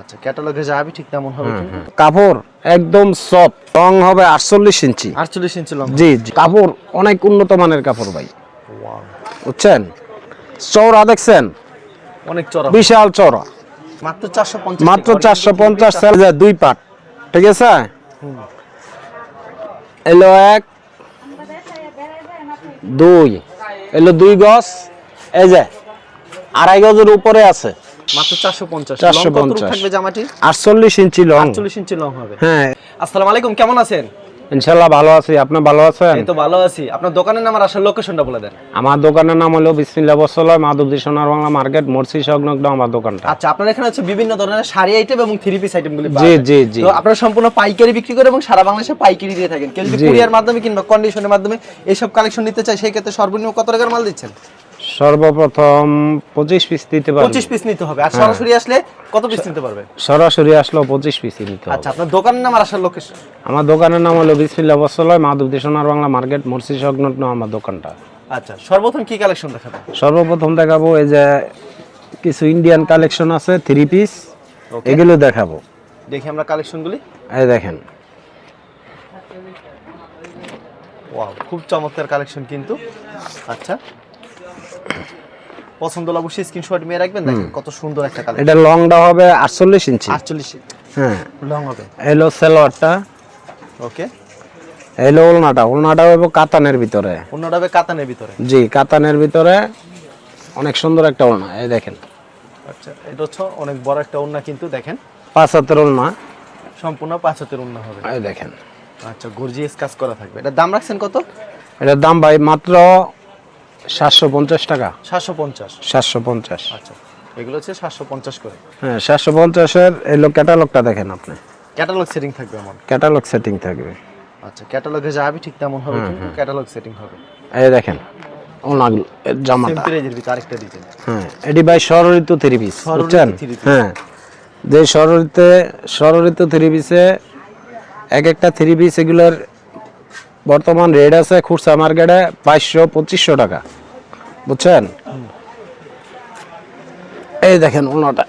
আচ্ছা ক্যাটালগে যা হবে ঠিক তেমন হবে কাপড় একদম সফট রং হবে আটচল্লিশ ইঞ্চি। আটচল্লিশ ইঞ্চি লং জি জি। কাপড় অনেক উন্নত মানের কাপড় ভাই। ওয়াও বুঝছেন? চৌড়া দেখছেন? অনেক চড়া বিশাল চৌড়া মাত্র চারশো পঞ্চাশ মাত্র চারশো পঞ্চাশ সাইজের দুই পাট। ঠিক আছে? এলো এক দুই। এলো দুই গজ। এই যে আড়াই গজের উপরে আছে। মাত্র চারশো পঞ্চাশ। 450 থাকবে জামাটি? আটচল্লিশ ইঞ্চি লং। আটচল্লিশ ইঞ্চি লং হবে। হ্যাঁ। আসসালামু আলাইকুম কেমন আছেন? ইনশাল্লাহ ভালো আছি। আপনি ভালো আছেন? এই তো ভালো আছি। আপনার দোকানের নাম আর আসার লোকেশনটা বলে দেন। আমার দোকানের নাম হলো মাধবদী সোনার বাংলা মার্কেট মর্সি সংলগ্ন আমার দোকানটা। আচ্ছা আপনার এখানে হচ্ছে বিভিন্ন ধরনের শাড়ি আইটেম এবং থ্রি পিস আইটেম গুলি জি জি জি। তো আপনারা সম্পূর্ণ পাইকারি বিক্রি করে এবং সারা বাংলাদেশে পাইকারি দিয়ে থাকেন। কেউ যদি কুরিয়ার মাধ্যমে কিংবা কন্ডিশনের মাধ্যমে এইসব কালেকশন নিতে চায় সেই ক্ষেত্রে সর্বনিম্ন কত টাকার মাল দিচ্ছেন? সর্বপ্রথম পঁচিশ পিস দিতে পারব। পঁচিশ পিস নিতে হবে। আর সরাসরি আসলে কত পিস নিতে পারবে? সরাসরি আসলো পঁচিশ পিসই নিতে হবে। আচ্ছা আপনার দোকানের নাম আর আসার লোকেশন আমার দোকানের নাম হলো বিসমিল্লা বসলয় মাধবদী সোনার বাংলা মার্কেট মর্সি সংলগ্ন আমার দোকানটা। আচ্ছা সর্বপ্রথম কি কালেকশন দেখাবেন? সর্বপ্রথম দেখাবো এই যে কিছু ইন্ডিয়ান কালেকশন আছে থ্রি পিস. এগুলো দেখাবো। দেখি আমরা কালেকশনগুলি এই দেখেন। ওয়াও খুব চমৎকার কালেকশন কিন্তু। আচ্ছা পছন্দ হলে অবশ্যই স্ক্রিনশট নিয়ে রাখবেন দেখেন কত সুন্দর একটা কালেকশন এটা লংটা হবে আটচল্লিশ ইঞ্চি। আটচল্লিশ হ্যাঁ। লং হবে। এলো সেলোয়ারটা। ওকে এলো ওলনাটা। ওলনাটা হবে কাতানের ভিতরে। অন্যটা হবে কাতানের ভিতরে। জি কাতানের ভিতরে অনেক সুন্দর একটা ওলনা। এই দেখেন। আচ্ছা এটা হচ্ছে অনেক বড় একটা ওন্না কিন্তু দেখেন। পাঁচ হাতের ওলনা। সম্পূর্ণ পাঁচ হাতের ওন্না হবে। এই দেখেন। আচ্ছা গর্জিয়াস কাজ করা থাকবে। এটা দাম রাখছেন কত? এটার দাম ভাই মাত্র সাতশো পঞ্চাশ টাকা। সাতশো পঞ্চাশ। সাতশো পঞ্চাশ। আচ্ছা এগুলো হচ্ছে সাতশো পঞ্চাশ করে। হ্যাঁ সাতশো পঞ্চাশের এলো ক্যাটালগটা দেখেন আপনি। ক্যাটালগ সেটিং থাকবে আমার। ক্যাটালগ সেটিং থাকবে। আচ্ছা ক্যাটালগে যা হবে ঠিক তেমন হবে কিন্তু ক্যাটালগ সেটিং হবে। এই দেখেন ওনাগুলো জামাটা। টেম্পারেজার ভিতরে আরেকটা ডিজাইন হ্যাঁ এটি ভাই ষড়ঋতু থ্রি পিস বুঝছেন? হ্যাঁ যে ষড়ঋতুতে ষড়ঋতু থ্রি পিসে এক একটা থ্রি পিস এগুলোর বর্তমান রেট আছে খুচরা মার্কেটে বাইশশো পঁচিশশো টাকা। বুঝছেন? এই দেখেন ওনাটা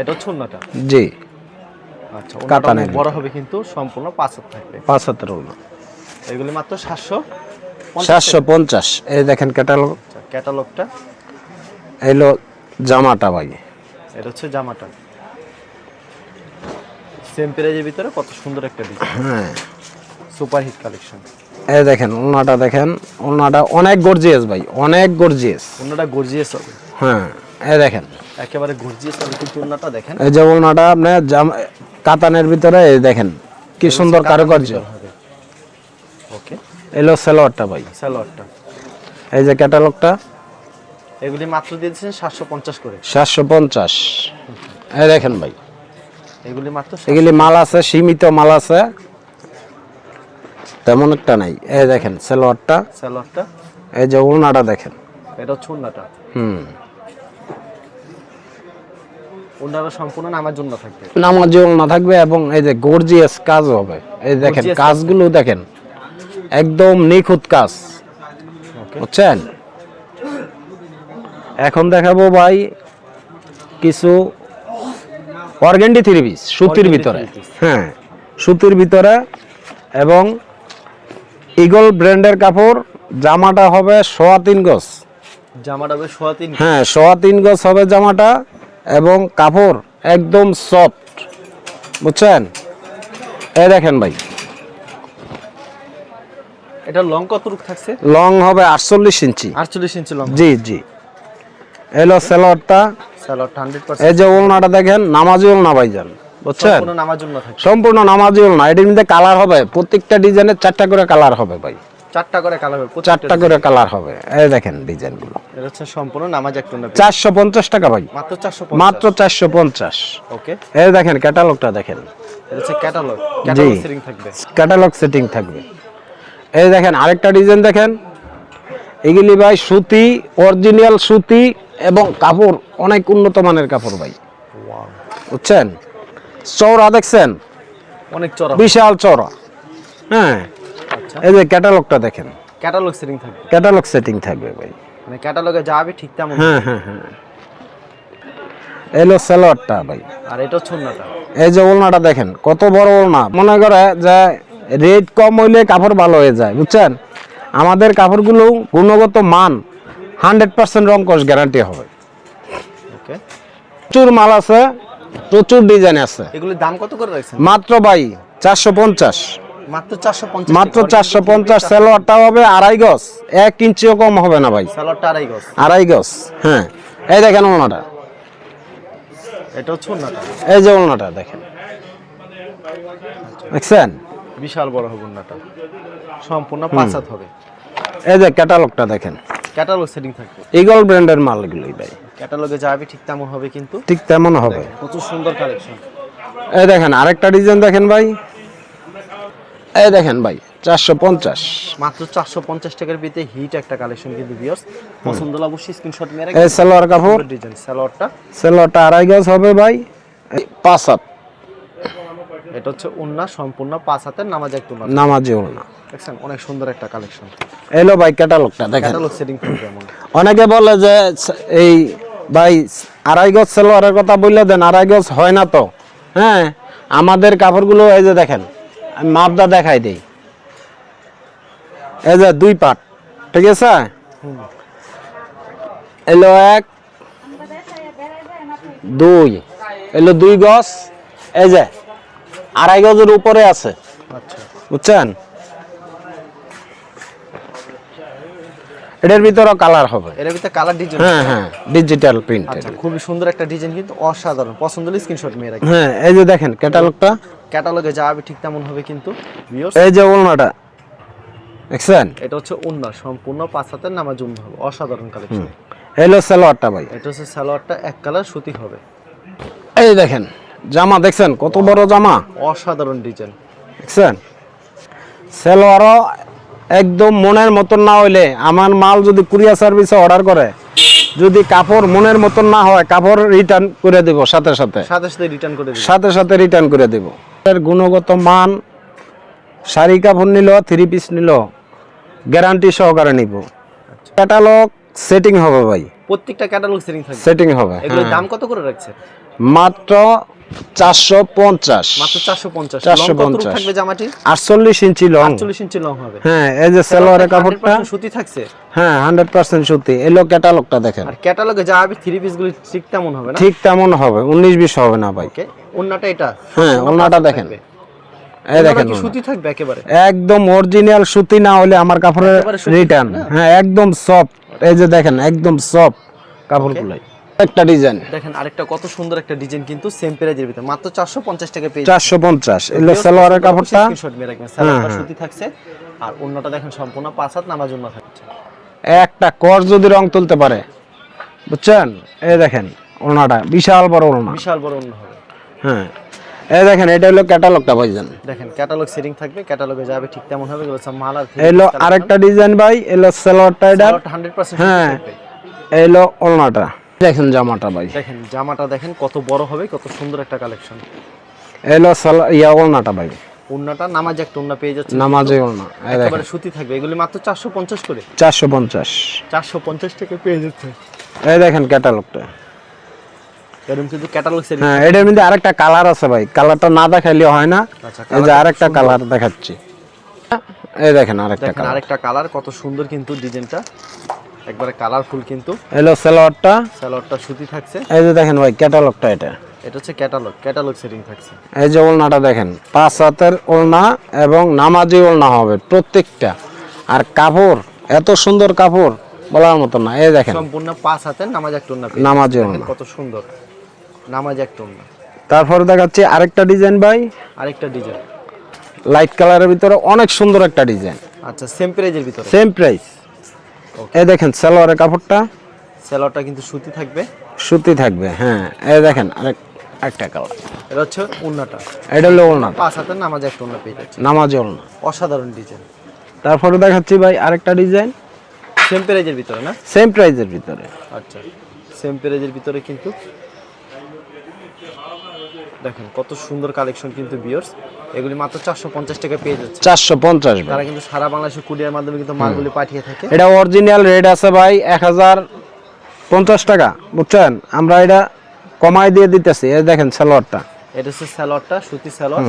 এটা হচ্ছে ওন্নাটা জি। আচ্ছা কাতানের বড় হবে কিন্তু সম্পূর্ণ পাঁচ হাত থাকবে। পাঁচ হাতের ওনা এগুলি মাত্র সাতশো সাতশো পঞ্চাশ। এই দেখেন ক্যাটালগ। ক্যাটালগটা? এলো জামাটা ভাই। এটা হচ্ছে জামাটা। সেম প্রাইজের ভিতরে কত সুন্দর একটা ডিজাইন হ্যাঁ। সুপার হিট কালেকশন এই দেখেন ওনাটা দেখেন ওনাটা অনেক গর্জিয়াস ভাই অনেক গর্জিয়াস অন্যটা গর্জিয়াস হবে। হ্যাঁ এই দেখেন। একেবারে গর্জিয়াস হবে কিন্তু অন্যটা দেখেন। এই যে ওনাটা আপনার জাম- কাতানের ভিতরে এই দেখেন কি সুন্দর কারুকার্য। ওকে এলো সেলোয়ারটা ভাই। স্যালোয়ারটা এই যে ক্যাটালগটা। এগুলি মাত্র দিয়েছেন সাতশো পঞ্চাশ করে। সাতশো পঞ্চাশ। এই দেখেন ভাই। এগুলি মাত্র এগুলি মাল আছে সীমিত মাল আছে। তেমন একটা নাই। এই দেখেন সেলোয়ারটা। স্যালোয়ারটা এই যে ওনাটা দেখেন। এটা হচ্ছে অন্যটা হুম। অন্যটা সম্পূর্ণ নামার জন্য থাকবে? নামাজি ওলনা থাকবে এবং এই যে গর্জিয়াস কাজ হবে। এই দেখেন কাজগুলো দেখেন একদম নিখুঁত কাজ। বুঝছেন? এখন দেখাবো ভাই কিছু অর্গেন্ডি থ্রি পিস সুতির ভিতরে। হ্যাঁ সুতির ভিতরে এবং ইগল ব্র্যান্ডের কাপড় জামাটা হবে সোয়া তিন গজ। জামাটা হবে সোয়া তিন হ্যাঁ সোয়া তিন গজ হবে জামাটা এবং কাপড় একদম সফট বুঝছেন? এই দেখেন ভাই। এটা লং কত রূপ থাকছে? লং হবে আটচল্লিশ ইঞ্চি। আটচল্লিশ ইঞ্চি লং জি জি। এলো সেলোয়ারটা স্যালোয়ারটা হান্ড্রেড এই যে ওলনাটা দেখেন নামাজি ওলনা ভাইজান। বুঝছেন? সম্পূর্ণ নামার জন্য থাকবে সম্পূর্ণ এটির মধ্যে কালার হবে। প্রত্যেকটা ডিজাইনের চারটা করে কালার হবে ভাই। চারটা করে কালার হবে চারটা করে কালার হবে। এই দেখেন ডিজাইনগুলো এটা হচ্ছে সম্পূর্ণ নামাজ একটা না চারশো পঞ্চাশ টাকা ভাই। মাত্র চারশো মাত্র চারশো পঞ্চাশ। ওকে এই দেখেন ক্যাটালগটা দেখেন। এটা হচ্ছে ক্যাটালগ ক্যাটালগ সেটিং থাকবে। ক্যাটালগ সেটিং থাকবে। এই দেখেন আরেকটা ডিজাইন দেখেন। এগুলি ভাই সুতি অরিজিনাল সুতি এবং কাপড়। অনেক উন্নত মানের কাপড় ভাই। বুঝছেন? চৌড়া দেখছেন? অনেক চড়া বিশাল চওড়া। হ্যাঁ আচ্ছা। এই যে ক্যাটালগটা দেখেন। ক্যাটালগ সেটিং থাকবে। ক্যাটালগ সেটিং থাকবে ভাই। মানে ক্যাটালগে যা হবে ঠিক তেমন। হ্যাঁ হ্যাঁ হ্যাঁ। এলো সেলোয়ারটা ভাই। আর এটা এই যে ওলনাটা দেখেন কত বড় ওলনা মনে করে যে রেট কম হইলে কাপড় ভালো হয়ে যায় বুঝছেন? আমাদের কাপড়গুলো গুণগত মান হান্ড্রেড পার্সেন্ট রং রঙ্কশ গ্যারান্টি হবে। ওকে। প্রচুর মাল আছে প্রচুর ডিজাইন আছে। এগুলির দাম কত করে রাখছেন মাত্র ভাই চারশো পঞ্চাশ। মাত্র চারশো পঞ্চাশ সেলোয়ারটা হবে আড়াই গজ। এক ইঞ্চিও কম হবে না ভাই। আড়াই গজ। আড়াই গজ হ্যাঁ। এই দেখেন ওলনাটা এটা হচ্ছে ওন্নাটা এই যে ওলনাটা দেখেন। দেখছেন? বিশাল বড় হবে ওন্নাটা সম্পূর্ণ পাঁচ হাত হবে। এই যে ক্যাটালগটা দেখেন। ক্যাটালগ সেটিং থাকবে। ইগল ব্র্যান্ডের মাল এগুলোই ভাই। ক্যাটালগে যাবে ঠিক তেমন হবে কিন্তু। ঠিক তেমন হবে। প্রচুর সুন্দর কালেকশন এই দেখেন আরেকটা ডিজাইন দেখেন ভাই। এই দেখেন ভাই চারশো পঞ্চাশ। মাত্র চারশো পঞ্চাশ টাকার ভিতরে হিট একটা কালেকশন কিন্তু বিয়স পছন্দ হলে অবশ্যই স্ক্রিনশট মেরে এই সালোয়ার কাপড়। ডিজাইন সালোয়ারটা। সেলোয়ারটা আড়াই গজ হবে ভাই। পাঁচ হাত। এটা হচ্ছে উন্না সম্পূর্ণ পাঁচ হাতের নামাজ একটু নামাজি ওলনা দেখছেন অনেক সুন্দর একটা কালেকশন এলো ভাই ক্যাটালগটা দেখেন। ক্যাটালগ সেটিং অনেকে বলে যে এই ভাই আড়াই গজ সেলোয়ারের কথা বললে দেন আড়াই গজ হয় না তো। হ্যাঁ আমাদের কাপড়গুলো এই যে দেখেন আমি মাপদা দেখাই দেই। এই যে দুই পাট ঠিক আছে? এলো এক দুই এলো দুই গজ এই যে আড়াই গজের উপরে আছে। আচ্ছা। বুঝছেন? এটার ভিতরে কালার হবে। এর ভিতরে কালার ডিজাইন হ্যাঁ হ্যাঁ ডিজিটাল প্রিন্ট আচ্ছা খুবই সুন্দর একটা ডিজাইন কিন্তু অসাধারণ। পছন্দ হলে স্ক্রিনশট মেরে রাখবেন হ্যাঁ এই যে দেখেন ক্যাটালগটা ক্যাটালগে যাবে ঠিক তেমন হবে কিন্তু এই যে ওলনাটা দেখছেন? এটা হচ্ছে উন্না সম্পূর্ণ পাঁচ হাতের নামাজ উন্না হবে। অসাধারণ কালেকশন এলো সালোয়ারটা ভাই। এটা হচ্ছে সালোয়ারটা এক কালার সুতি হবে। এই দেখেন জামা দেখছেন? কত বড় জামা? অসাধারণ ডিজাইন দেখছেন? সালোয়ারও একদম মনের মতন না হইলে আমার মাল যদি কুরিয়ার সার্ভিসে অর্ডার করে যদি কাপড় মনের মতন না হয় কাপড় রিটার্ন করে দেব সাথে সাথে। সাথে সাথে রিটার্ন করে দিবেন। সাথে সাথে রিটার্ন করে দেব। এর গুণগত মান শাড়ি কাপড় নিল থ্রি পিস নিল গ্যারান্টি সহকারে নিব। ক্যাটালগ সেটিং হবে ভাই। প্রত্যেকটা ক্যাটালগ সেটিং থাকবে? সেটিং হবে এগুলোর হ্যাঁ। দাম কত করে রাখছে মাত্র চারশো পঞ্চাশ। মাত্র চারশো পঞ্চাশ। 450 থাকবে জামাটি? আটচল্লিশ ইঞ্চি লং। চল্লিশ ইঞ্চি লং হবে। হ্যাঁ এই যে সালোয়ারের কাপড়টা। সুতি থাকছে? হ্যাঁ হান্ড্রেড পার্সেন্ট সত্যি এলো ক্যাটালগটা দেখেন। আর ক্যাটালগে যা হবে থ্রি পিস গুলি ঠিক তেমন হবে না? ঠিক তেমন হবে। উনিশ বিশ হবে না ভাই। এটা। হ্যাঁ ওনাটা দেখেন। এই দেখেন সুতি থাকবে একেবারে? একদম অরিজিনাল সুতি না হলে আমার কাপড়ের রিটার্ন হ্যাঁ একদম সফট এই যে দেখেন একদম সফট কাপড় কাপড়গুলাই। একটা ডিজাইন দেখেন আরেকটা কত সুন্দর একটা ডিজাইন কিন্তু সেম প্রাইজের ভিতরে। মাত্র 450 টাকা পেয়ে চারশো পঞ্চাশ। এলো সালোয়ারের কাপড়টা? স্ক্রিনশট মেরে রাখবেন। সালোয়ারটা হ্যাঁ। সুতি থাকছে। আর ওন্নাটা দেখেন সম্পূর্ণ পাঁচ হাত নামাজ ওন্না থাকছে। একটা কর যদি রং তুলতে পারে বুঝছেন? এই দেখেন ওনাটা বিশাল বড় ওনা বিশাল বড় ওন্না হবে। হ্যাঁ। এই দেখেন এটা হলো ক্যাটালগটা ভাইজান। দেখেন ক্যাটালগ সেটিং থাকবে ক্যাটালগে যাবে ঠিক তেমন হবে এগুলো সব মাল আর এলো আরেকটা ডিজাইন ভাই এলো সালোয়ারটা এটা হান্ড্রেড পার্সেন্ট হ্যাঁ এলো ওলনাটা দেখেন জামাটা ভাই। দেখেন জামাটা দেখেন কত বড় হবে কত সুন্দর একটা কালেকশন এলো সালো ইয়া ওলনাটা ভাই। ওন্নাটা নামাজ একটা ওন্না পেয়ে যাচ্ছে নামাজে দেখেন একেবারে সুতি থাকবে এগুলি মাত্র চারশো পঞ্চাশ করে। চারশো পঞ্চাশ। চারশো পঞ্চাশ টাকা পেয়ে যাচ্ছে। এই দেখেন ক্যাটালগটা। এরকম কিন্তু ক্যাটালগ সেটিং হ্যাঁ এটার মধ্যে আরেকটা কালার আছে ভাই। কালারটা না দেখাইলে হয় না। আচ্ছা, এই যে আরেকটা কালার দেখাচ্ছি। এই দেখেন আরেকটা কালার। আরেকটা কালার কত সুন্দর কিন্তু ডিজাইনটা। একবারে কালারফুল কিন্তু। এলো সালোয়ারটা সালোয়ারটা সুতি থাকছে। এই যে দেখেন ভাই ক্যাটালগটা এটা। এটা হচ্ছে ক্যাটালগ ক্যাটালগ সেটিং থাকছে। এই যে ওলনাটা দেখেন পাঁচ হাতের ওলনা এবং নামাজি ওলনা হবে প্রত্যেকটা। আর কাপড় এত সুন্দর কাপড় বলার মতো না। এই দেখেন সম্পূর্ণ পাঁচ হাতের নামাজ এক টন্না নামাজি ওলনা। কত সুন্দর। নামাজ এক টন্না তারপরে দেখাচ্ছি আরেকটা ডিজাইন ভাই। আরেকটা ডিজাইন। লাইট কালারের ভিতরে অনেক সুন্দর একটা ডিজাইন। আচ্ছা সেম প্রাইজের ভিতরে। সেম প্রাইস এই দেখেন সালোয়ারের কাপড়টা। সালোয়ারটা কিন্তু সুতি থাকবে। সুতি থাকবে হ্যাঁ। এই দেখেন আরেক একটা কালার এটা হচ্ছে উন্নাটা এটা হলো ওলনাটা পাঁচ হাতের নামাজ একটা টন্না পেয়ে যাচ্ছে। নামাজ ওলনা অসাধারণ ডিজাইন তারপরে দেখাচ্ছি ভাই আরেকটা ডিজাইন সেম প্রাইজের ভিতরে না? সেম প্রাইজের ভিতরে। আচ্ছা। সেম প্রাইজের ভিতরে কিন্তু দেখেন কত সুন্দর কালেকশন কিন্তু বিয়ার্স এগুলি মাত্র চারশো পঞ্চাশ টাকা পেয়ে যাচ্ছে। চারশো পঞ্চাশ ভাই। তারা কিন্তু সারা বাংলাদেশে কুরিয়ার মাধ্যমে কিন্তু মালগুলি পাঠিয়ে থাকে। এটা অরিজিনাল রেট আছে ভাই এক হাজার পঞ্চাশ টাকা বুঝছেন? আমরা এটা কমাই দিয়ে দিতেছি। এই দেখেন সালোয়ারটা। এটা হচ্ছে স্যালোয়ারটা সুতি স্যালোয়ার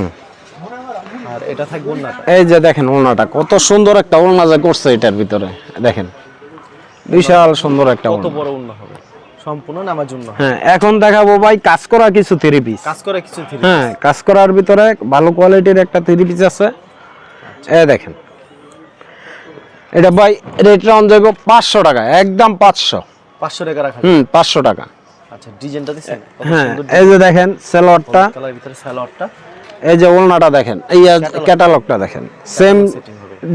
আর এটা থাকবে ওন্নাটা এই যে দেখেন ওলনাটা কত সুন্দর একটা ওলনা যে করছে এটার ভিতরে। দেখেন বিশাল সুন্দর একটা কত বড় ওন্না হবে। সম্পূর্ণ নামার জন্য হ্যাঁ। এখন দেখাবো ভাই কাজ করা কিছু থ্রি পিস কাজ করে কিছু থ্রি হ্যাঁ কাজ করার ভিতরে ভালো কোয়ালিটির একটা থ্রি পিস আছে। এ দেখেন। এটা ভাই রেট রাউন্ড যাব পাঁচশো টাকা একদম পাঁচশো। পাঁচশো টাকা রাখা হুম পাঁচশো টাকা। আচ্ছা ডিজাইনটা দিচ্ছেন হ্যাঁ এই যে দেখেন সেলোয়ারটা কালার ভিতরে স্যালোয়ারটা এই যে ওলনাটা দেখেন এই ক্যাটালগটা দেখেন। সেম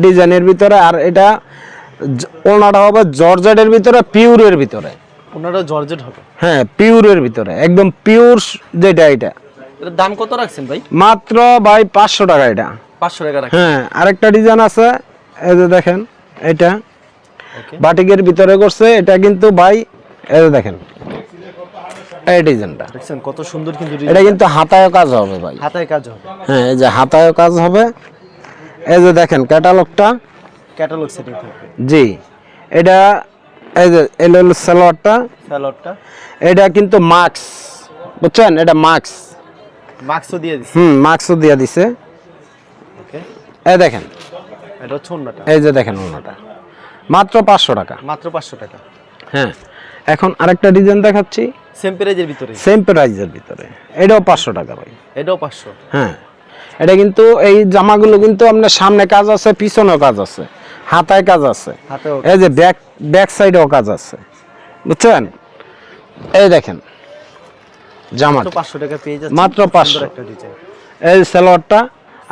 ডিজাইনের ভিতরে আর এটা ওলনাটা হবে জর্জেটের ভিতরে পিওরের ভিতরে। ওনারা জর্জেট হবে। হ্যাঁ পিওরের ভিতরে একদম পিওর যেটা এটা। এটার দাম কত রাখছেন ভাই? মাত্র ভাই পাঁচশো টাকা এটা। পাঁচশো টাকা রাখছেন। হ্যাঁ আরেকটা ডিজাইন আছে এই যে দেখেন এটা। বাটিকের ভিতরে করছে এটা কিন্তু ভাই এই যে দেখেন এই ডিজাইনটা। দেখছেন কত সুন্দর কিন্তু এটা কিন্তু হাতায় কাজ হবে ভাই। হাতায় কাজ হবে। হ্যাঁ এই যে হাতায় কাজ হবে। এই যে দেখেন ক্যাটালগটা। ক্যাটালগ সেটিং জি এটা এই যে সালোয়ারটা। স্যালোয়ারটা এটা কিন্তু মাস্ক বুঝছেন? এটা মাস্ক। মাস্কও দিয়ে দিচ্ছি হুম মাস্কও দিয়ে দিছে। ওকে। এই দেখেন। এটা হচ্ছে ওন্নাটা। এই যে দেখেন ওনাটা মাত্র পাঁচশো টাকা। মাত্র পাঁচশো টাকা। হ্যাঁ। এখন আরেকটা ডিজাইন দেখাচ্ছি। সেম প্রাইজের ভিতরে। সেম প্রাইজের ভিতরে। এটাও পাঁচশো টাকা ভাই। এটাও পাঁচশো। হ্যাঁ। এটা কিন্তু এই জামাগুলো কিন্তু আপনার সামনে কাজ আছে পিছনেও কাজ আছে। হাতায় কাজ আছে। এই যে ব্যাক ব্যাক সাইডেও কাজ আছে। বুঝছেন? এই দেখেন জামা মাত্র পাঁচশো টাকা পেয়ে যাচ্ছে মাত্র খুব 500 সুন্দর ডিজাইন এই সালোয়ারটা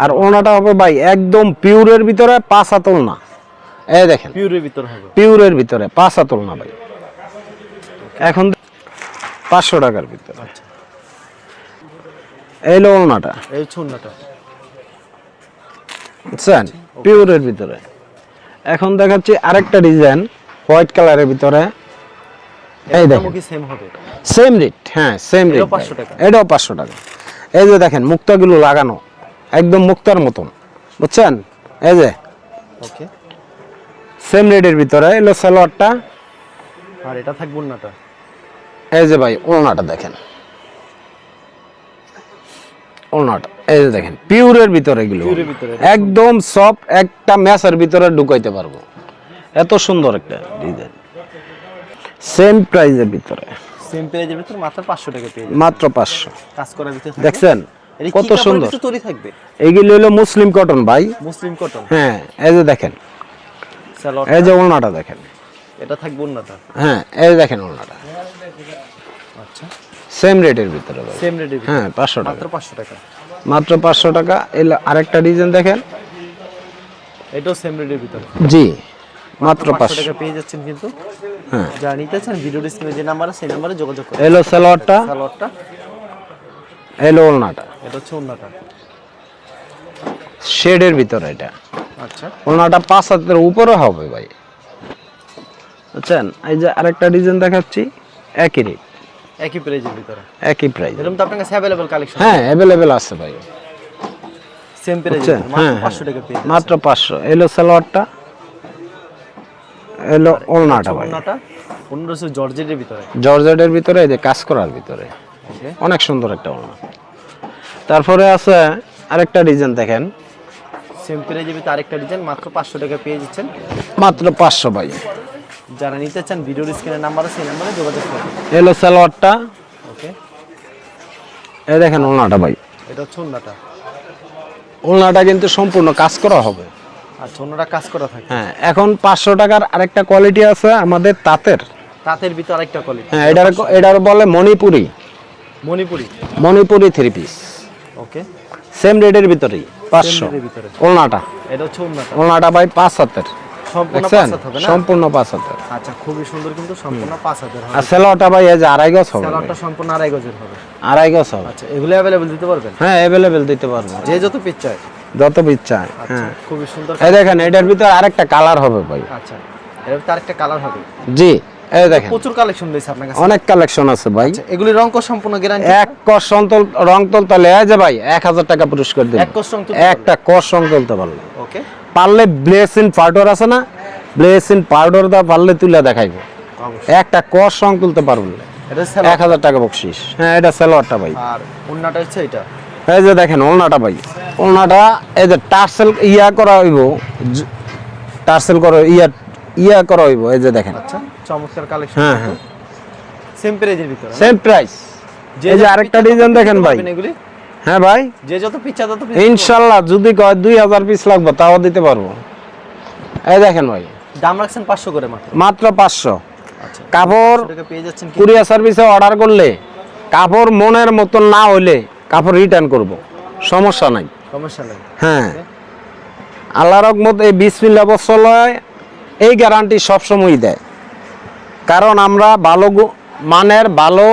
আর ওনাটা হবে ভাই একদম পিওরের ভিতরে পাঁচ হাতল না। এই দেখেন পিওরের ভিতর হবে। পিওরের ভিতরে পাঁচ হাতল না ভাই। এখন পাঁচশো টাকার ভিতরে। আচ্ছা। এই হলো ওনাটা। এই হচ্ছে বুঝছেন? পিওরের ভিতরে। এখন দেখাচ্ছি আরেকটা ডিজাইন হোয়াইট কালারের ভিতরে। এই দেখেন। কি সেম রেট হ্যাঁ সেম রেট এটাও 500 টাকা। এটাও পাঁচশো টাকা। এই যে দেখেন মুক্তাগুলো লাগানো। একদম মুক্তার মতন। বুঝছেন? এই যে। ওকে সেম রেটের ভিতরে। এলো সালোয়ারটা। আর এটা থাকবে ওন্নাটা এই যে ভাই ওলনাটা দেখেন। এই যে দেখেন পিওরের ভিতরে এগুলো। একদম সব একটা ম্যাচের ভিতরে ঢুকাইতে পারব। এত সুন্দর একটা ডিজাইন সেম প্রাইজের ভিতরে। সেম প্রাইজের ভিতর মাত্র পাঁচশো টাকা পেয়ে মাত্র পাঁচশো। কাজ করার ভিতরে দেখছেন? কত সুন্দর। তৈরি থাকবে? এগুলো হলো মুসলিম কটন ভাই। মুসলিম কটন হ্যাঁ এই যে দেখেন। স্যালোয়ার এই যে দেখেন। এটা থাকবে ওন্নাটা হ্যাঁ এই দেখেন আচ্ছা সেম রেটের ভিতরে সেম রেটের হ্যাঁ পাঁচশো টাকা। মাত্র পাঁচশো টাকা। মাত্র পাঁচশো টাকা। এলো আরেকটা ডিজাইন দেখেন। এটাও সেম রেটের ভিতরে। জি মাত্র পাঁচশো টাকা পেয়ে যাচ্ছেন কিন্তু। হ্যাঁ। যা নিতে চান ভিডিও স্ক্রিনে যে নাম্বার আছে সেই নাম্বারে যোগাযোগ করুন। এলো সালোয়ারটা। সালোয়ারটা। এলো ওলনাটা। এটা হচ্ছে ওন্নাটা শেডের ভিতরে এটা। আচ্ছা। ওলনাটা পাঁচ হাতের উপরে হবে ভাই। বুঝছেন? এই যে আরেকটা ডিজাইন দেখাচ্ছি একই রেট একই প্রাইজের ভিতরে? একই প্রাইস এরকম তো আপনার কাছে অ্যাভেলেবল কালেকশন হ্যাঁ অ্যাভেলেবেল আছে ভাই। সেম হ্যাঁ মাত্র পাঁচশো টাকা পেয়ে মাত্র পাঁচশো। এলো সালোয়ারটা এলো ওলনাটা ভাই। ওন্নাটা পনেরোশো জর্জেটের ভিতরে। জর্জেটের ভিতরে এই যে কাজ করার ভিতরে। অনেক সুন্দর একটা ওলনা তারপরে আছে আরেকটা ডিজাইন দেখেন। সেম প্রাইজের ভিতরে আরেকটা ডিজাইন মাত্র পাঁচশো টাকা পেয়ে যাচ্ছেন। মাত্র পাঁচশো ভাই। যারা নিতে চান ভিডিওর স্ক্রিনের নাম্বার আছে সেই নাম্বারে যোগাযোগ করুন। এলো সালোয়ারটা। ওকে। এই দেখেন ওলনাটা ভাই। এটা ওন্নাটা ওলনাটা। কিন্তু সম্পূর্ণ কাজ করা হবে। আচ্ছা অন্যরা কাজ করা থাকে। হ্যাঁ এখন পাঁচশো টাকার আরেকটা কোয়ালিটি আছে আমাদের তাঁতের। তাঁতের ভিতর আরেকটা কোয়ালিটি হ্যাঁ এটার এটার বলে Manipuri. Manipuri. Manipuri three piece okay. Same রেটের ভিতরেই পাঁচশো। ভিতরে। ওলনাটা। এটা হচ্ছে ওন্নাটা ওলনাটা ভাই পাঁচ হাতের। দেখছেন? পাঁচ সম্পূর্ণ পাঁচ হাতের। আচ্ছা খুবই সুন্দর কিন্তু সম্পূর্ণ পাঁচ হাতের আর সেলোটা ভাই এই যে আড়াই গজ হবে। স্যালাডটা সম্পূর্ণ আড়াই গজের হবে। আড়াই গজ হবে। আচ্ছা এগুলো অ্যাভেলেবেল দিতে পারবেন? হ্যাঁ অ্যাভেলেবেল দিতে পারব। যে যত পিস চায়। যত ইচ্ছা আচ্ছা হ্যাঁ। খুবই সুন্দর এই দেখেন এটার ভিতরে আরেকটা কালার হবে ভাই। আচ্ছা এর তার একটা কালার হবে। জি এই দেখেন। প্রচুর কালেকশন রয়েছে আপনার কাছে। অনেক কালেকশন আছে ভাই। আচ্ছা এগুলি রং কোড সম্পূর্ণ গ্যারান্টি এক কর সন্তল রং তুলতে এই যে ভাই এক হাজার টাকা পুরস্কার দিন এক কষ্ট রং তুলতে একটা কর রং তুলতে পারলে ওকে পারলে ব্লেসিন পাউডার আছে না? ব্লেসিন পাউডার দা পারলে তুলে দেখাইবো। একটা কর সং তুলতে পারব এটা এক হাজার টাকা বকশিস। হ্যাঁ এটা সালোয়ারটা ভাই। আর হচ্ছে এটা। এই যে দেখেন ওলনাটা ভাই। ওলনাটা এই যে টার্সেল ইয়া করা হইব। টার্সেল করা ইয়া ইয়া করা হইব। এই যে দেখেন। আচ্ছা চমৎকার কালেকশন হ্যাঁ হ্যাঁ। সেম প্রাইজের ভিতরে সেম প্রাইস এই যে আরেকটা ডিজাইন দেখেন ভাই। এগুলি? হ্যাঁ ভাই? যে যত পিচ্চা তত পিস ইনশাল্লাহ যদি কয় দুই হাজার পিস লাগবে তাও দিতে পারব। এই দেখেন ভাই। দাম রাখছেন পাঁচশো করে মাত্র? মাত্র পাঁচশো। আচ্ছা। কাপড় পেয়ে যাচ্ছেন কি? কুরিয়ার সার্ভিসে অর্ডার করলে কাপড় মনের মতন না হইলে কাপড় রিটার্ন করব। সমস্যা নাই। সমস্যা নেই। হ্যাঁ। আল্লাহ রকমত এই বিসমিল্লা বসলয় এই গ্যারান্টি সবসময়ই দেয়। কারণ আমরা ভালো মানের ভালো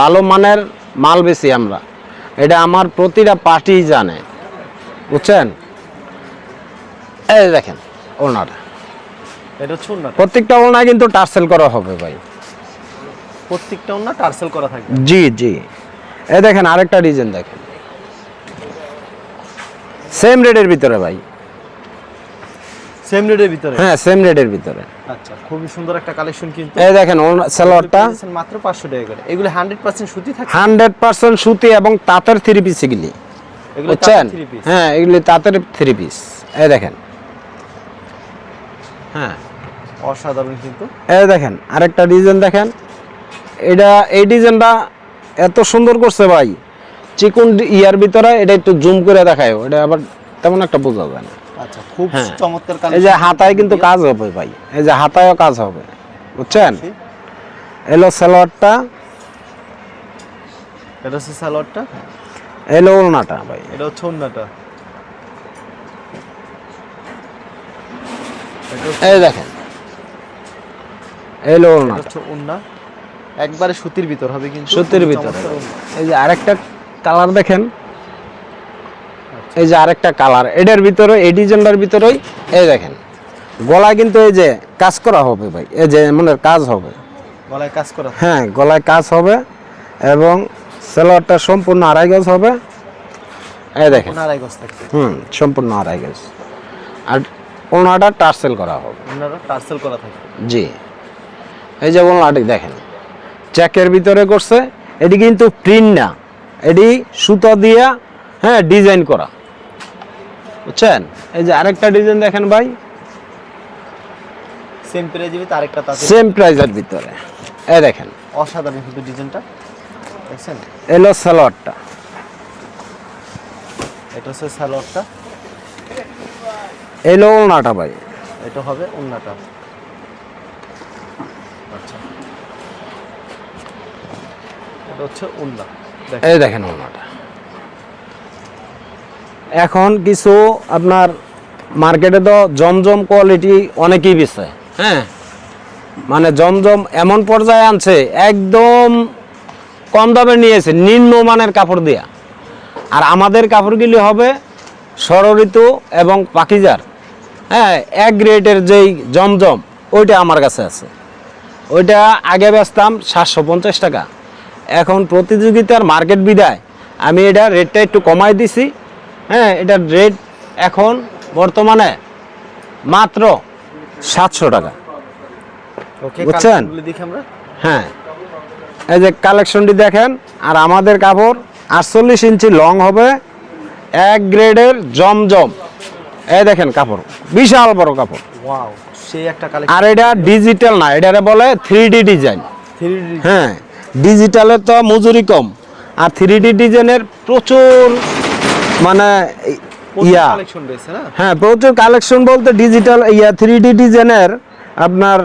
ভালো মানের মাল বেশি আমরা। এটা আমার প্রতিটা পার্টি জানে। বুঝছেন? এই দেখেন ওনাটা এটা হচ্ছে প্রত্যেকটা ওনা কিন্তু টার্সেল করা হবে ভাই। প্রত্যেকটা ওনা টার্সেল করা থাকবে। জি জি। এই দেখেন আরেকটা ডিজাইন দেখেন। সেম রেটের ভিতরে ভাই। সেম রেটের ভিতরে? হ্যাঁ সেম রেটের ভিতরে। আচ্ছা খুবই সুন্দর একটা কালেকশন কিন্তু। এই দেখেন সালোয়ারটা মাত্র পাঁচশো টাকা করে। এগুলো হান্ড্রেড পার্সেন্ট সুতি থাকে হান্ড্রেড পার্সেন্ট সুতি এবং তাঁতের থ্রি পিস এগুলি। এগুলো থ্রি পিস হ্যাঁ এগুলি তাঁতের থ্রি পিস এই দেখেন। হ্যাঁ। অসাধারণ কিন্তু। এই দেখেন আরেকটা ডিজাইন দেখেন। এটা এই ডিজাইনটা এত সুন্দর করছে ভাই। চিকুন ইয়ার ভিতরে এটা একটু জুম করে দেখায় এটা আবার তেমন একটা বোঝা যায় না। আচ্ছা খুব হ্যাঁ। চমৎকার এই যে হাতায় কিন্তু কাজ হবে ভাই। এই যে হাতায়ও কাজ হবে বুঝছেন? এলো সালোয়ারটা এটা হচ্ছে সালোয়ারটা? এলো ওড়নাটা ভাই। এটা হচ্ছে হচ্ছে- এই দেখেন। এলো ওড়নাটা। হচ্ছে ওন্না একবারে সুতির ভিতর হবে কিন্তু। সুতির ভিতরে এই যে আরেকটা কালার দেখেন। এই যে আরেকটা কালার এটার ভিতরে এই ডিজাইনটার ভিতরেই এই দেখেন গলায় কিন্তু এই যে কাজ করা হবে ভাই এই যে মানে কাজ হবে। গলায় কাজ করা হ্যাঁ গলায় কাজ হবে এবং সালোয়ারটা সম্পূর্ণ আড়াই গজ হবে। এই দেখেন। আড়াই গজ থাকবে। হুম সম্পূর্ণ আড়াই গজ। আর ওনাটা টার্সেল করা হবে। ওনারা টার্সেল করা থাকবে। জি। এই যে ওনাটি দেখেন চেকের ভিতরে করছে এটি কিন্তু প্রিন্ট না এটি সুতো দিয়া হ্যাঁ ডিজাইন করা। বুঝছেন? এই যে আরেকটা ডিজাইন দেখেন ভাই। সেম প্রাইজে ভিতরে আরেকটা তাতে সেম প্রাইজের ভিতরে। এই দেখেন। অসাধারণ কিন্তু ডিজাইনটা দেখছেন? এলো সালোয়ারটা। এটা হচ্ছে সালোয়ারটা। এলো ওনাটা ভাই। এটা হবে ওন্নাটা আচ্ছা। এটা হচ্ছে দেখেন। এই দেখেন ওনাটা এখন কিছু আপনার মার্কেটে তো জমজম কোয়ালিটি অনেকেই বেছে হ্যাঁ? মানে জমজম এমন পর্যায়ে আনছে, একদম কম দামে নিয়েছে, নিম্নমানের কাপড় দেয়া। আর আমাদের কাপড়গুলি হবে ষড়ঋতু এবং পাকিজার। হ্যাঁ এক গ্রেডের যেই জমজম, ওইটা আমার কাছে আছে। ওইটা আগে বেচতাম সাতশো পঞ্চাশ টাকা। এখন প্রতিযোগিতার মার্কেট বিদায়, আমি এটা রেটটা একটু কমাই দিছি। হ্যাঁ এটার রেট এখন বর্তমানে মাত্র সাতশো টাকা। বুঝছেন? হ্যাঁ এই যে কালেকশনটি দেখেন আর আমাদের কাপড় আটচল্লিশ ইঞ্চি লং হবে এক গ্রেডের জমজম। এই দেখেন কাপড় বিশাল বড় কাপড়। আর এটা ডিজিটাল না এটারে বলে থ্রি ডি ডিজাইন হ্যাঁ ডিজিটালের তো মজুরি কম আর থ্রি ডি ডিজাইনের প্রচুর মানে ইয়া। কালেকশন রয়েছে না? হ্যাঁ প্রচুর কালেকশন বলতে ডিজিটাল ইয়া থ্রি ডি ডিজাইনের আপনার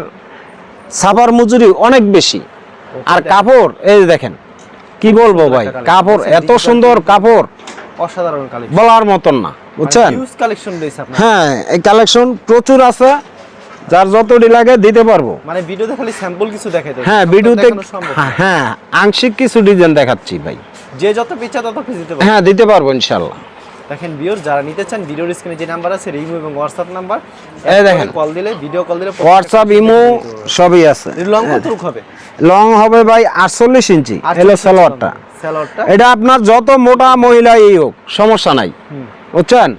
সাফার মজুরি অনেক বেশি। আর কাপড় এই দেখেন কি বলব ভাই? কাপড় এত সুন্দর কাপড়। অসাধারণ কালেকশন বলার মতন না বুঝছেন? হিউজ কালেকশন রয়েছে আপনার। হ্যাঁ এই কালেকশন প্রচুর আছে যার যতটি লাগে দিতে পারব। মানে ভিডিওতে খালি স্যাম্পল কিছু দেখাই হ্যাঁ ভিডিওতে না। হ্যাঁ আংশিক কিছু ডিজাইন দেখাচ্ছি ভাই। যে যত পিচ্ছা তত পিস দিতে পারবে। হ্যাঁ দিতে পারব ইনশাল্লাহ দেখেন ভিউর যারা নিতে চান ভিডিওর স্ক্রিনে যে নাম্বার আছে রিমো এবং হোয়াটসঅ্যাপ নাম্বার এই দেখেন। কল দিলে ভিডিও কল দিলে হোয়াটসঅ্যাপ ইমো সবই আছে। লং কত হবে? লং হবে ভাই আটচল্লিশ ইঞ্চি। এলো সালোয়ারটা। সালোয়ারটা? এটা আপনার যত মোটা মহিলা এই হোক সমস্যা নাই। বুঝছেন?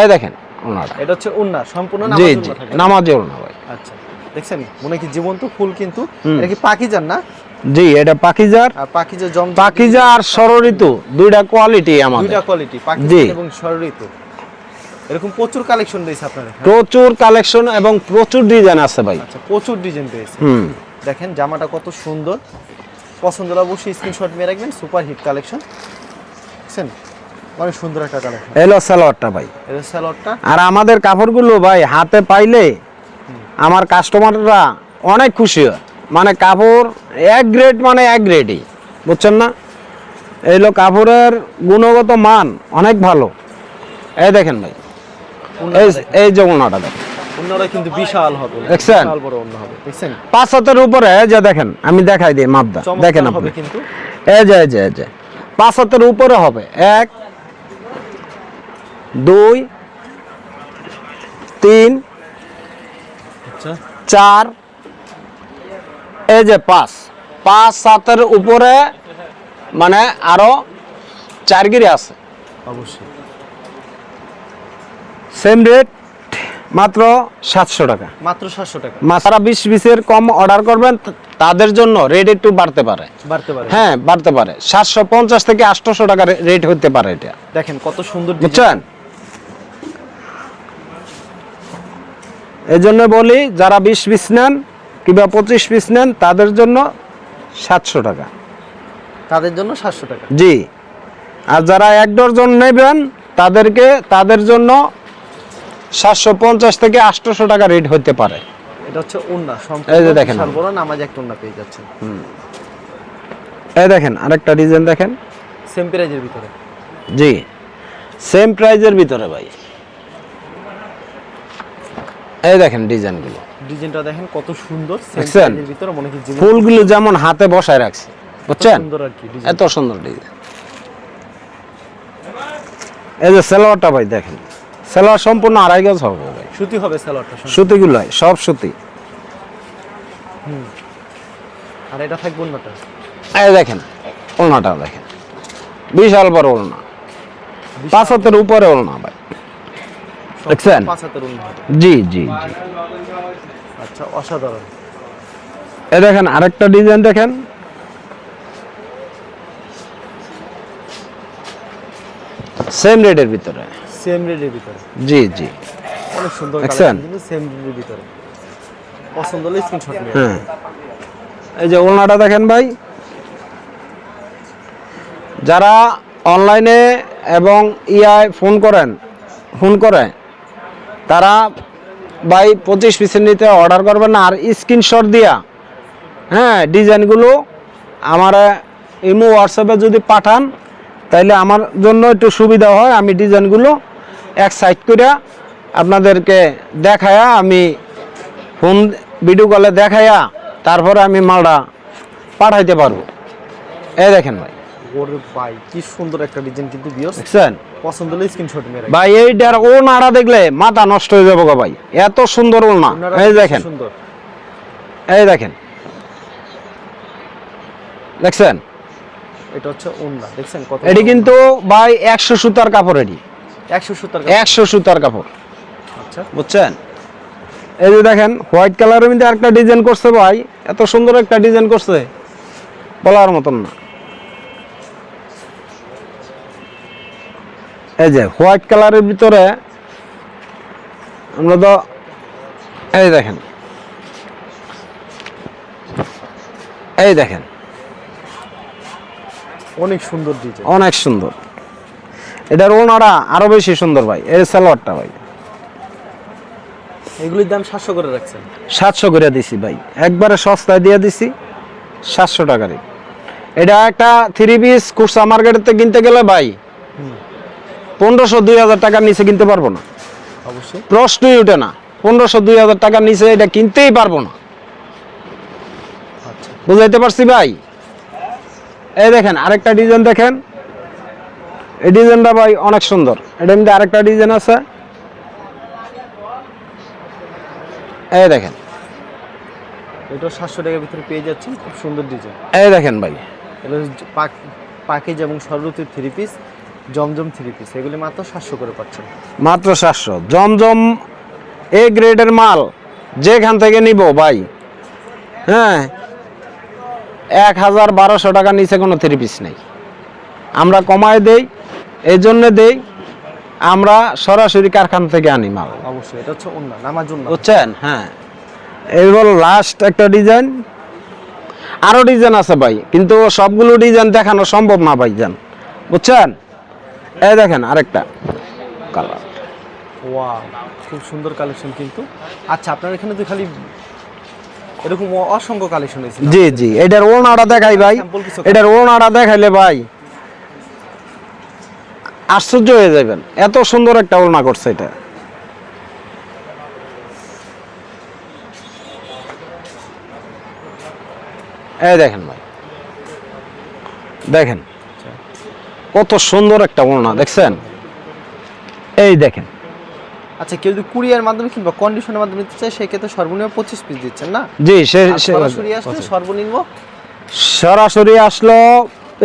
এই দেখেন ওনারা এটা হচ্ছে উন্না সম্পূর্ণ নামাজ উন্না। নামাজে ওনা ভাই। আচ্ছা দেখছেন? মনে কি জীবন্ত ফুল কিন্তু। এটা কি পাখি যান না? জি এটা পাকিজার। আর পাখিজা জম পাকিজা আর ষড়ঋতু দুইটা কোয়ালিটি আমাদের। দুইটা কোয়ালিটি জি। পাকিস্তান এবং ষড়ঋতু এরকম প্রচুর কালেকশন রয়েছে আপনার প্রচুর কালেকশন এবং প্রচুর ডিজাইন আছে ভাই। আচ্ছা প্রচুর ডিজাইন রয়েছে। হুম। দেখেন জামাটা কত সুন্দর। পছন্দ হলে অবশ্যই স্ক্রিনশট মেরে রাখবেন সুপার হিট কালেকশন বুঝছেন? অনেক সুন্দর একটা কালেকশন এলো সালোয়ারটা ভাই। এটা স্যালোয়ারটা আর আমাদের কাপড়গুলো ভাই হাতে পাইলে আমার কাস্টমাররা অনেক খুশি হয়। মানে কাপড় এক গ্রেড মানে এক গ্রেডই বুঝছেন না? এইলো কাপড়ের গুণগত মান অনেক ভালো। এই দেখেন ভাই এই এই যে ওনাটা দেখেন। কিন্তু বিশাল হবে দেখছেন? বড় হবে দেখছেন? পাঁচ হাতের উপরে যে দেখেন আমি দেখাই দিই মাপদা দেখেন আপনি। কিন্তু। এই যে এই যে এই যে পাঁচ হাতের উপরে হবে এক দুই তিন আচ্ছা। চার এই যে পাঁচ পাঁচ সাতের উপরে মানে আরও চার গিরি আছে। অবশ্যই। সেম রেট মাত্র সাতশো টাকা। মাত্র সাতশো টাকা। মাসারা বিশ বিশের কম অর্ডার করবেন তাদের জন্য রেট একটু বাড়তে পারে। বাড়তে পারে। হ্যাঁ বাড়তে পারে। সাতশো পঞ্চাশ থেকে আটশোশো টাকা রেট হতে পারে এটা। দেখেন কত সুন্দর বুঝছেন? এই জন্য বলি যারা বিশ পিস নেন কিংবা পঁচিশ পিস নেন তাদের জন্য সাতশো টাকা। তাদের জন্য সাতশো টাকা। জি। আর যারা এক ডজন নেবেন তাদেরকে তাদের জন্য সাতশো পঞ্চাশ থেকে আটশোশো টাকা রেট হতে পারে। এটা হচ্ছে ওন্না এই যে দেখেন। বড় নামাজ একটা ওন্না পেয়ে যাচ্ছেন। এই দেখেন আরেকটা ডিজাইন দেখেন। সেম প্রাইজের ভিতরে। জি। সেম প্রাইজের ভিতরে ভাই। এই দেখেন ডিজাইনগুলো ডিজাইনটা দেখেন কত সুন্দর? ভিতরে মনে ফুলগুলো যেমন হাতে বসায় রাখছে বুঝছেন? সুন্দর আর কি এত সুন্দর ডিজাইন এই যে সেলোয়ারটা ভাই দেখেন। সেলোয়ার সম্পূর্ণ আড়াই গজ হবে ভাই। সুতি হবে সুতিগুলো সব সুতি। আর এটা থাকবে এই দেখেন ওলনাটা দেখেন। বিশাল বড় ওলনা। পাঁচ হাতের উপরে ওলনা ভাই। দেখছেন? জি জি জি। আচ্ছা অসাধারণ। এই দেখেন আরেকটা ডিজাইন দেখেন। সেম রেটের ভিতরে। সেম রেডের ভিতরে। জি জি। অনেক সুন্দর কালেকশন সেম রেডের ভিতরে। পছন্দ হলে স্ক্রিনশট নিয়ে হ্যাঁ। এই যে ওলনাটা দেখেন ভাই। যারা অনলাইনে এবং ইআই ফোন করেন ফোন করে তারা ভাই পঁচিশ পিসের নিতে অর্ডার করবেন না আর স্ক্রিনশট দিয়া। হ্যাঁ ডিজাইনগুলো আমার ইমো হোয়াটসঅ্যাপে যদি পাঠান তাইলে আমার জন্য একটু সুবিধা হয়। আমি ডিজাইনগুলো এক সাইড করে আপনাদেরকে দেখায়া আমি ফোন ভিডিও কলে দেখায়া তারপরে আমি মালটা পাঠাইতে পারব। এই দেখেন ভাই। ওরে ভাই কি সুন্দর একটা ডিজাইন কিন্তু দেখছেন? পছন্দ হলে স্ক্রিনশট মেরে ভাই এইটার ও নাড়া দেখলে মাথা নষ্ট হয়ে যাব ভাই। এত সুন্দর ওল না এই দেখেন। সুন্দর। এই দেখেন। দেখছেন? এটা হচ্ছে দেখছেন কত এটি কিন্তু ভাই একশো সুতার কাপড় এটি। একশো সত্তর একশো সুতার কাপড়। আচ্ছা। বুঝছেন? এই যে দেখেন হোয়াইট কালারের মধ্যে একটা ডিজাইন করছে ভাই। এত সুন্দর একটা ডিজাইন করছে। বলার মতন না। এই যে হোয়াইট কালারের ভিতরে আমরা তো এই দেখেন। এই দেখেন। অনেক সুন্দর ডিজাইন অনেক সুন্দর। এটার ওনারা আরও বেশি সুন্দর ভাই এই সালোয়ারটা ভাই। এগুলির দাম সাতশো করে রাখছেন। সাতশো করে দিছি ভাই। একবারে সস্তায় দিয়ে দিছি সাতশো টাকারে এটা একটা থ্রি পিস কুরসা মার্কেটেতে কিনতে গেলে ভাই পনেরোশো দুই হাজার টাকার নিচে কিনতে পারব না। অবশ্যই। প্রশ্নই ওঠে না। পনেরোশো দুই হাজার টাকার নিচে এটা কিনতেই পারব না। আচ্ছা। বুঝাইতে পারছি ভাই? এই দেখেন আরেকটা ডিজাইন দেখেন। এই ডিজাইনটা ভাই অনেক সুন্দর। এটার মধ্যে আরেকটা ডিজাইন আছে। এই দেখেন। এটা সাতশো টাকার ভিতরে পেয়ে যাচ্ছেন। খুব সুন্দর ডিজাইন। এই দেখেন ভাই। এটা হচ্ছে পাক- এবং সরলতির থ্রি পিস জমজম থ্রি পিস এগুলি মাত্র সাতশো করে পাচ্ছেন। মাত্র সাতশো। জমজম এ গ্রেডের মাল যেখান থেকে নিব ভাই? হ্যাঁ এক হাজার বারোশো টাকা নিচে কোনো থ্রি পিস নেই। আমরা কমায় দেই এই জন্য দেই আমরা সরাসরি কারখানা থেকে আনি মাল। অবশ্যই এটা হচ্ছে অন্য নামার জন্য বুঝছেন? হ্যাঁ। এইবার লাস্ট একটা ডিজাইন আরও ডিজাইন আছে ভাই কিন্তু সবগুলো ডিজাইন দেখানো সম্ভব না ভাই যান বুঝছেন? এই দেখেন আরেকটা কালার। ওয়া খুব সুন্দর কালেকশন কিন্তু। আচ্ছা আপনার এখানে তো খালি এরকম অসংখ্য কালেকশন হয়েছে জি জি এটার ওনাটা দেখাই ভাই। এটার ওনাটা দেখাইলে ভাই আশ্চর্য হয়ে যাবেন। এত সুন্দর একটা ওলনা করছে এটা। এই দেখেন ভাই। দেখেন। কত সুন্দর একটা ওলনা দেখছেন? এই দেখেন। আচ্ছা কেউ যদি কুরিয়ার মাধ্যমে কিংবা কন্ডিশনের মাধ্যমে নিতে চায় সেক্ষেত্রে সর্বনিম্ন পঁচিশ পিস দিচ্ছেন না? জি সে সরাসরি আসলে সর্বনিম্ন সরাসরি আসলো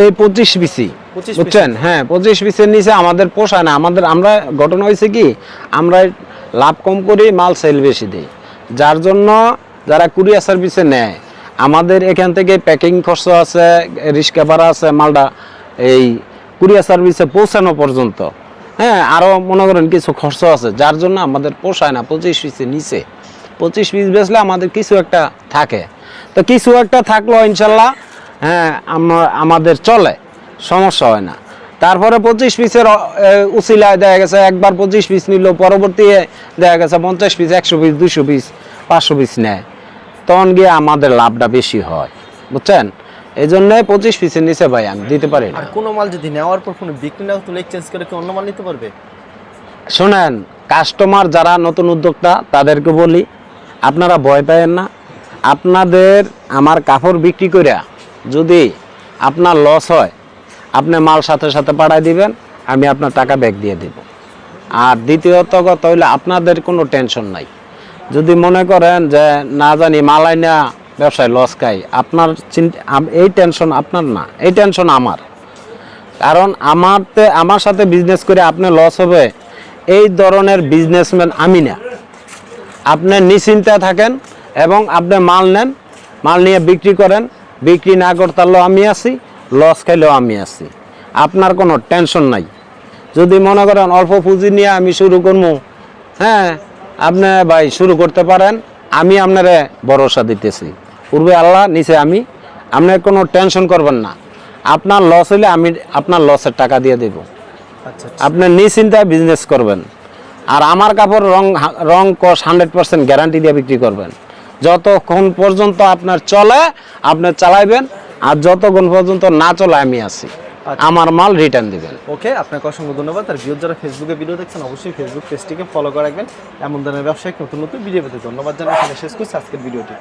এই পঁচিশ বিসি 25 পিসি। বুঝছেন? হ্যাঁ পঁচিশ পিসের নিচে আমাদের পোষায় না। আমাদের আমরা ঘটনা হয়েছে কি আমরা লাভ কম করি মাল সেল বেশি দিই। যার জন্য যারা কুরিয়ার সার্ভিসে নেয় আমাদের এখান থেকে প্যাকিং খরচ আছে রিক্সা ভাড়া আছে মালটা এই কুরিয়ার সার্ভিসে পৌঁছানো পর্যন্ত। হ্যাঁ আরও মনে করেন কিছু খরচ আছে, যার জন্য আমাদের পোষায় না, পঁচিশ পিসের নিচে। পঁচিশ পিস বেচলে আমাদের কিছু একটা থাকে। তো কিছু একটা থাকল ইনশাল্লাহ হ্যাঁ আমরা আমাদের চলে, সমস্যা হয় না। তারপরে পঁচিশ পিসের উচিলায় দেখা গেছে একবার পঁচিশ পিস নিল পরবর্তী দেখা গেছে পঞ্চাশ পিস, একশো পিস, দুশো পিস, পাঁচশো পিস নেয়। তখন গিয়ে আমাদের লাভটা বেশি হয়, বুঝছেন? এই জন্য পঁচিশ পিসের নিচে ভাই আমি দিতে পারি না। কোনো মাল যদি নেওয়ার পর কোনো বিক্রি না তুলে এক্সচেঞ্জ করে কি অন্য মাল নিতে পারবে? শোনেন কাস্টমার যারা নতুন উদ্যোক্তা তাদেরকে বলি আপনারা ভয় পাবেন না। আপনাদের আমার কাপড় বিক্রি করে যদি আপনার লস হয় আপনি মাল সাথে সাথে পাঠাই দিবেন আমি আপনার টাকা ব্যাক দিয়ে দিব। আর দ্বিতীয়ত কথা হইলে আপনাদের কোনো টেনশন নাই। যদি মনে করেন যে না জানি মালাই না ব্যবসায় লস খাই আপনার এই টেনশন আপনার না, এই টেনশন আমার। কারণ আমার তে- আমার সাথে বিজনেস করে আপনি লস হবে, এই ধরনের বিজনেসম্যান আমি না। আপনি নিশ্চিন্তায় থাকেন এবং আপনি মাল নেন, মাল নিয়ে বিক্রি করেন, বিক্রি না করতে পারলেও আমি আছি লস খাইলেও আমি আছি। আপনার কোনো টেনশন নাই। যদি মনে করেন অল্প পুঁজি নিয়ে আমি শুরু করব হ্যাঁ আপনি ভাই শুরু করতে পারেন, আমি আপনারে ভরসা দিতেছি। পূর্বে আল্লাহ নিচে আমি। আপনার কোনো টেনশন করবেন না। আপনার লস হলে আমি আপনার লসের টাকা দিয়ে দেব। আচ্ছা আপনি নিশ্চিন্তায় বিজনেস করবেন। আর আমার কাপড় রং রং কস হান্ড্রেড পার্সেন্ট গ্যারান্টি দিয়ে বিক্রি করবেন। যতক্ষণ পর্যন্ত আপনার চলে আপনি চালাইবেন। আর যতক্ষণ পর্যন্ত না চলে আমি আছি। আমার মাল রিটার্ন দিবেন। ওকে আপনাকে অসংখ্য ধন্যবাদ। আর ভিডিও যারা ফেসবুকে ভিডিও দেখছেন অবশ্যই ফেসবুক পেজটিকে ফলো করে রাখবেন। এমন ধরনের ব্যবসায়িক নতুন নতুন ভিডিও পেতে ধন্যবাদ জানাই। শেষ করছি আজকের ভিডিওটি